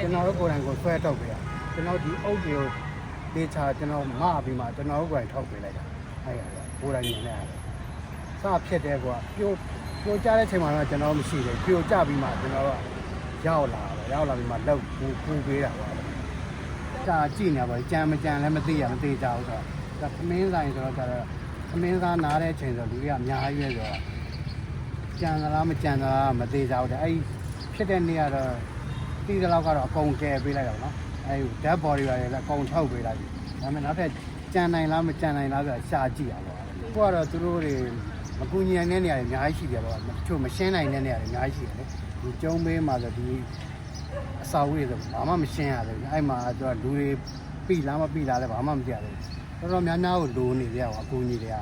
ကျွန်တော်တို့ကိုယ်တိုင်ကိုဆွဲထုတ်ပေးတာကျွန်တော်ဒီအုပ်တွေကိုဒေချာကျွန်တော်မပြီးမှကျွန်တော်တို့ကိုယ်တိုင်ထုတ်ပေးလိုက်တာအဲ့ရကိုယ်တိုင်မြင်နေရတယ်စဖြစ်တဲ့ကွာပြိုပြိုကြတဲ့ချိန်မှာတော့ကျွန်တော်မရှိဘူးပြိုကြပြီးမှကျွန်တော်တို့ရောက်လာတယ်ရောက်လာပြီးမှလောက်ပူပူပေးတာကွာကြာကြည့်နေပါကြံမကြံလည်းမသိရမသိကြဘူးဆိုတော့ဒါသမင်းဆိုင်ဆိုတော့ကျတော့သမင်းသားနားတဲ့ချိန်ဆိုလူကြီးကအများကြီးပဲဆိုတော့ကြံသလားမကြံသလားမသေးကြဘူးတဲ့အဲ့ဒီဖြစ်တဲ့နေ့ကတော့ တီးတဲ့လောက်ကတော့အကုန်ကယ်ပေးလိုက်တော့နော်အဲ့ဒီ dead body တွေလည်းအကုန်ထုတ်ပေးလိုက်ပြီဒါပေမဲ့နောက်ထပ်ကြံနိုင်လားမကြံနိုင်လားဆိုတာရှာကြည့်ရပါတော့ကိုကတော့သူတို့တွေမကူညီနိုင်တဲ့နေရာတွေအများကြီးရှိတယ်ပေါ့တချို့မရှင်းနိုင်တဲ့နေရာတွေအများကြီးရှိတယ်လေဒီကျုံးပေးမှာဆိုဒီအစာဝေးဆိုဘာမှမရှင်းရဘူးအဲ့မှာသူကလူတွေပြီလားမပြီလားလည်းဘာမှမကြရဘူးတော်တော်များများကိုလိုနေကြပါအကူညီတွေက